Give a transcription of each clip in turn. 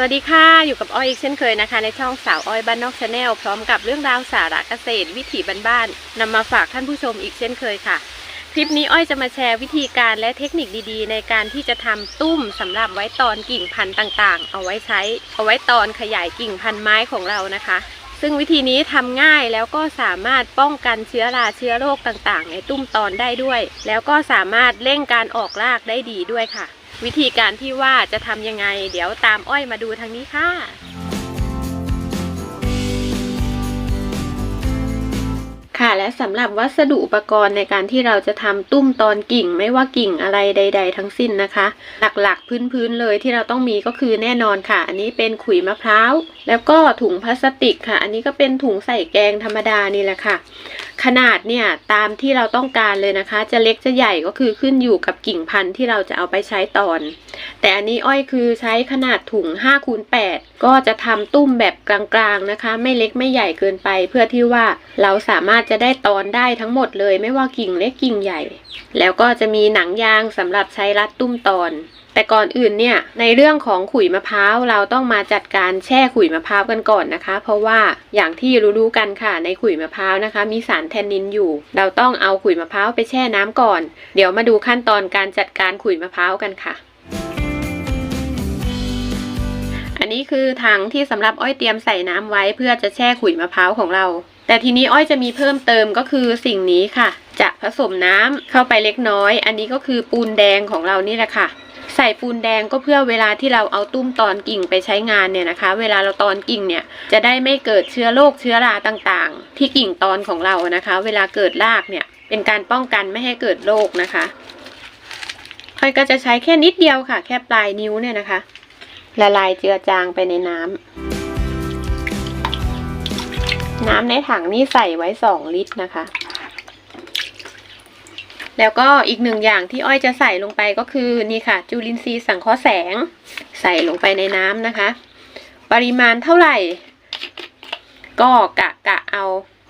สวัสดีค่ะ อยู่กับอ้อยอีกเช่นเคยนะคะ ในช่องสาวอ้อยบ้านนอกชาแนลพร้อมกับเรื่องราวสาระเกษตร วิถีบ้านๆนำมาฝากท่านผู้ชมอีกเช่นเคยค่ะ คลิปนี้อ้อยจะมาแชร์วิธีการและเทคนิคดีๆ ในการที่จะทำตุ้มสำหรับไว้ตอนกิ่งพันธุ์ต่างๆ เอาไว้ใช้ เอาไว้ตอนขยายกิ่งพันธุ์ไม้ของเรานะคะ ซึ่งวิธีนี้ทำง่ายแล้วก็สามารถป้องกันเชื้อราเชื้อโรคต่างๆ ในตุ้มตอนได้ด้วย แล้วก็สามารถเร่งการออกรากได้ดีด้วยค่ะ วิธีการที่ว่าจะทำยังไง เดี๋ยวตามอ้อยมาดูทางนี้ค่ะ ค่ะและสำหรับวัสดุอุปกรณ์ในการที่เราจะทำตุ้มตอนกิ่งไม่ว่ากิ่งอะไรใด ๆ ทั้งสิ้นนะคะ หลักๆพื้นๆเลยที่เราต้องมีก็คือแน่นอนค่ะ อันนี้เป็นขุยมะพร้าว แล้วก็ถุงพลาสติกค่ะ อันนี้ก็เป็นถุงใส่แกงธรรมดานี่แหละค่ะ ขนาดเนี่ยตามที่เราต้องการเลยนะคะ จะเล็กจะใหญ่ก็คือขึ้นอยู่กับกิ่งพันธุ์ที่เราจะเอาไปใช้ตอน แต่อันนี้อ้อยคือใช้ขนาดถุง5คูณ8ก็จะทำตุ้มแบบกลางๆนะคะ ไม่เล็กไม่ใหญ่เกินไป เพื่อที่ว่าเราสามารถจะได้ตอนได้ทั้งหมดเลย ไม่ว่ากิ่งเล็กกิ่งใหญ่ แล้วก็จะมีหนังยางสำหรับใช้รัดตุ้มตอน แต่ก่อนอื่นเนี่ยในเรื่องของขุยมะพร้าวเราต้องมาจัดการแช่ขุยมะพร้าวกันก่อนนะคะ เพราะว่าอย่างที่รู้ๆกันค่ะในขุยมะพร้าวนะคะ มีสารแทนนินอยู่ เราต้องเอาขุยมะพร้าวไปแช่น้ำก่อน เดี๋ยวมาดูขั้นตอนการจัดการขุยมะพร้าวกันค่ะอันนี้คือถังที่สำหรับอ้อยเตรียมใส่น้ำไว้เพื่อจะแช่ขุยมะพร้าวของเรา แต่ทีนี้อ้อยจะมีเพิ่มเติมก็คือสิ่งนี้ค่ะ จะผสมน้ำเข้าไปเล็กน้อย อันนี้ก็คือปูนแดงของเรานี่แหละค่ะ ใส่ปูนแดงก็เพื่อเวลาที่เราเอาตุ้มตอนกิ่งไปใช้งานเนี่ยนะคะ เวลาเราตอนกิ่งเนี่ยจะได้ไม่เกิดเชื้อโรคเชื้อราต่างๆ ที่กิ่งตอนของเรานะคะ เวลาเกิดรากเนี่ยเป็นการป้องกันไม่ให้เกิดโรคนะคะค่อยก็จะใช้แค่นิดเดียวค่ะ แค่ปลายนิ้วเนี่ยนะคะ ละลายเจือจางไปในน้ำน้ำในถังนี่ใส่ไว้สองลิตรนะคะ แล้วก็อีกหนึ่งอย่างที่อ้อยจะใส่ลงไปก็คือนี่ค่ะ จุลินทรีย์สังเคราะห์แสง ใส่ลงไปในน้ำนะคะ ปริมาณเท่าไหร่ ก็กะกะเอา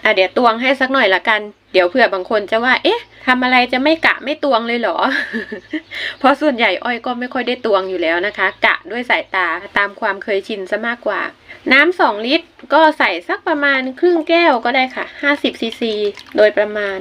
อะเดี๋ยวตวงให้สักหน่อยละกัน เดี๋ยวเผื่อบางคนจะว่า เอ๊ะทำอะไรจะไม่กะไม่ตวงเลยเหรอ เพราะส่วนใหญ่อ้อยก็ไม่ค่อยได้ตวงอยู่แล้วนะคะ กะด้วยสายตาตามความเคยชินซะมากกว่า น้ำสองลิตรก็ใส่สักประมาณครึ่งแก้วก็ได้ค่ะห้าสิบซีซีโดยประมาณ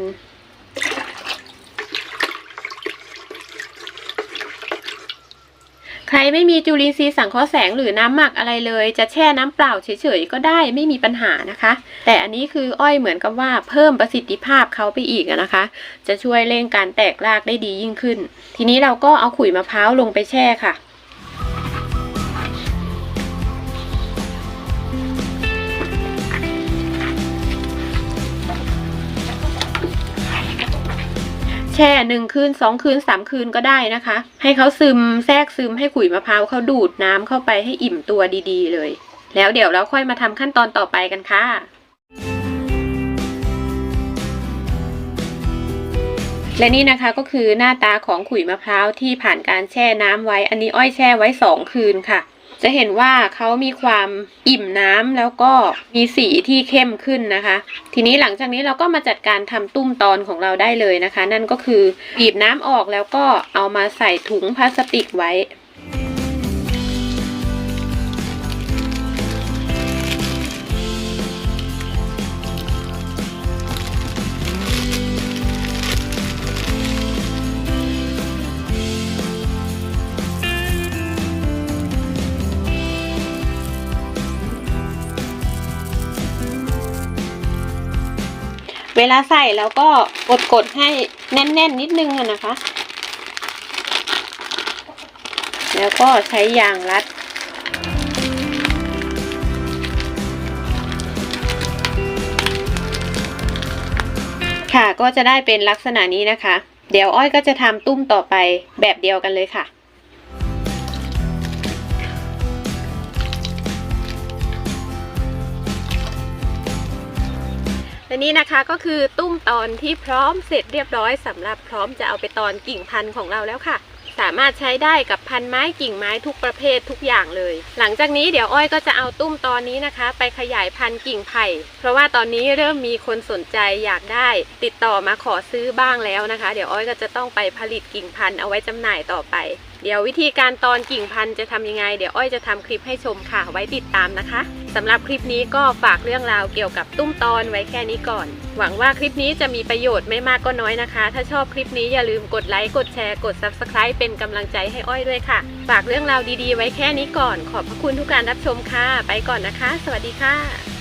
ใครไม่มีจุลินทรีย์สังเคราะห์แสงหรือน้ำหมักอะไรเลย จะแช่น้ำเปล่าเฉยๆก็ได้ไม่มีปัญหานะคะ แต่อันนี้คืออ้อยเหมือนกับว่าเพิ่มประสิทธิภาพเขาไปอีกนะคะ จะช่วยเร่งการแตกรากได้ดียิ่งขึ้น ทีนี้เราก็เอาขุยมะพร้าวลงไปแช่ค่ะ แช่หนึ่งคืนสองคืนสามคืนก็ได้นะคะ ให้เขาซึมแทรกซึมให้ขุยมะพร้าวเขาดูดน้ำเข้าไปให้อิ่มตัวดีๆ เลย แล้วเดี๋ยวเราค่อยมาทำขั้นตอนต่อไปกันค่ะและนี่นะคะก็คือหน้าตาของขุยมะพร้าวที่ผ่านการแช่น้ำไว้ อันนี้อ้อยแช่ไว้สองคืนค่ะ จะเห็นว่าเขามีความอิ่มน้ำแล้วก็มีสีที่เข้มขึ้นนะคะ ทีนี้หลังจากนี้เราก็มาจัดการทำตุ้มตอนของเราได้เลยนะคะ นั่นก็คือบีบน้ำออกแล้วก็เอามาใส่ถุงพลาสติกไว้ เวลาใส่แล้วก็กดๆให้แน่นๆนิดนึงนะคะ แล้วก็ใช้ยางรัดค่ะก็จะได้เป็นลักษณะนี้นะคะ เดี๋ยวอ้อยก็จะทำตุ้มต่อไปแบบเดียวกันเลยค่ะ นี่นะคะก็คือตุ้มตอนที่พร้อมเสร็จเรียบร้อยสำหรับพร้อมจะเอาไปตอนกิ่งพันธุ์ของเราแล้วค่ะ สามารถใช้ได้กับพันไม้กิ่งไม้ทุกประเภททุกอย่างเลย หลังจากนี้เดี๋ยวอ้อยก็จะเอาตุ้มตอนนี้นะคะ ไปขยายพันธุ์กิ่งไผ่ เพราะว่าตอนนี้เริ่มมีคนสนใจอยากได้ ติดต่อมาขอซื้อบ้างแล้วนะคะ เดี๋ยวอ้อยก็จะต้องไปผลิตกิ่งพันธุ์เอาไว้จำหน่ายต่อไป เดี๋ยววิธีการตอนกิ่งพันธุ์จะทำยังไง เดี๋ยวอ้อยจะทำคลิปให้ชมค่ะ ไว้ติดตามนะคะสำหรับคลิปนี้ก็ฝากเรื่องราวเกี่ยวกับตุ้มตอนไว้แค่นี้ก่อน หวังว่าคลิปนี้จะมีประโยชน์ไม่มากก็น้อยนะคะ ถ้าชอบคลิปนี้อย่าลืมกดไลค์กดแชร์กด subscribe เป็นกำลังใจให้อ้อยด้วยค่ะ ฝากเรื่องราวดีๆ ไว้แค่นี้ก่อน ขอบพระคุณทุกการรับชมค่ะ ไปก่อนนะคะ สวัสดีค่ะ